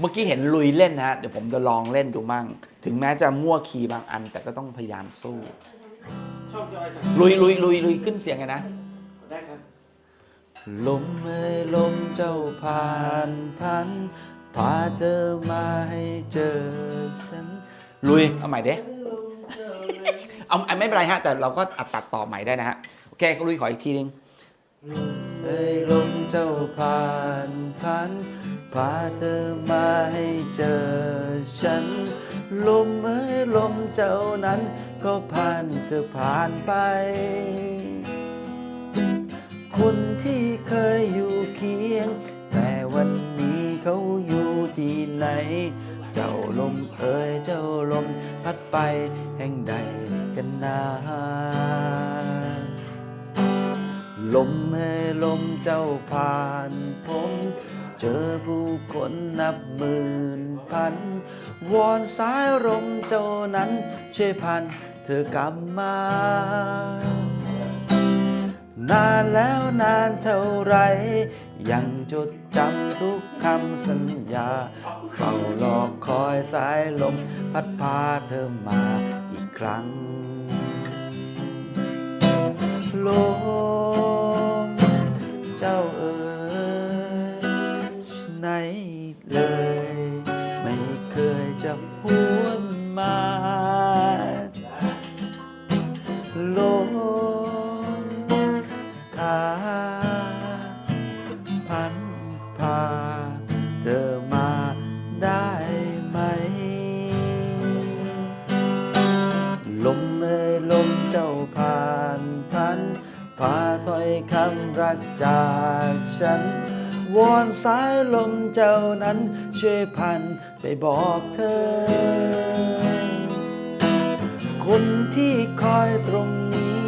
เมื่อกี้เห็นลุยเล่นนะฮะ เดี๋ยวผมจะลองเล่นดูมั่ง ถึงแม้จะมั่วคีย์บางอัน แต่ก็ต้องพยายามสู้ ชอบย่อยสักลุยลุยลุยลุยขึ้นเสียงไงนะ ได้ครับ ลมเอ้ยลมเจ้าผ่านพันพาเธอมาให้เจอฉันลุย เอาใหม่เด้ เอาเอาไม่เป็นไรฮะ แต่เราก็อัดตัดต่อใหม่ได้นะฮะ โอเคก็ลุยขออีกทีนึง เอ้ยลมเจ้าผ่านพัน พาเธอมาให้เจอฉัน ลมเอ้ยลมเจ้านั้น ก็ผ่านเธอผ่านไป คนที่เคยอยู่เคียง แต่วันนี้เขาอยู่ที่ไหน เจ้าลมเอ่ยเจ้าลมพัดไปแห่งใดกันนาลมเอ่ยลมเจ้าผ่านผม เจอผู้คนนับหมื่นพัน วอนสายลมเจ้านั้นช่วยพันเธอกลับมา นานแล้วนานเท่าไร ยังจดจำทุกคำสัญญาเฝ้ารอคอยสายลม พัดพาเธอมาอีกครั้ง พันพา เธอมาได้ไหม ลมเอ่ยลมเจ้าผ่านพัน พาถ้อยคำรักจากฉัน วอนสายลมเจ้านั้นช่วยพันไปบอกเธอ คนที่คอยตรงนี้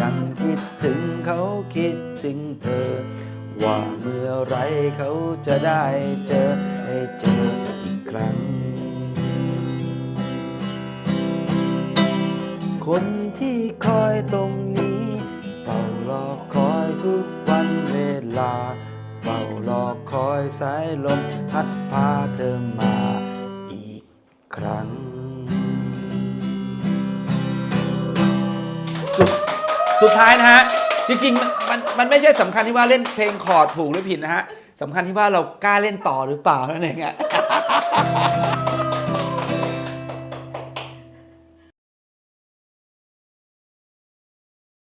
ยังคิดถึงเขาคิดถึงเธอ ว่าเมื่อไรเขาจะได้เจอให้เจออีกครั้ง คนที่คอยตรงนี้เฝ้ารอคอยทุกวันเวลาเฝ้ารอคอยสายลมพัดพาเธอมาอีกครั้ง สุดสุดท้ายนะฮะ จริงๆมันมันมันไม่ใช่สำคัญที่ว่าเล่นเพลงคอร์ดถูกหรือผิดนะฮะสำคัญที่ว่าเรากล้าเล่นต่อหรือเปล่านั่นเองอะ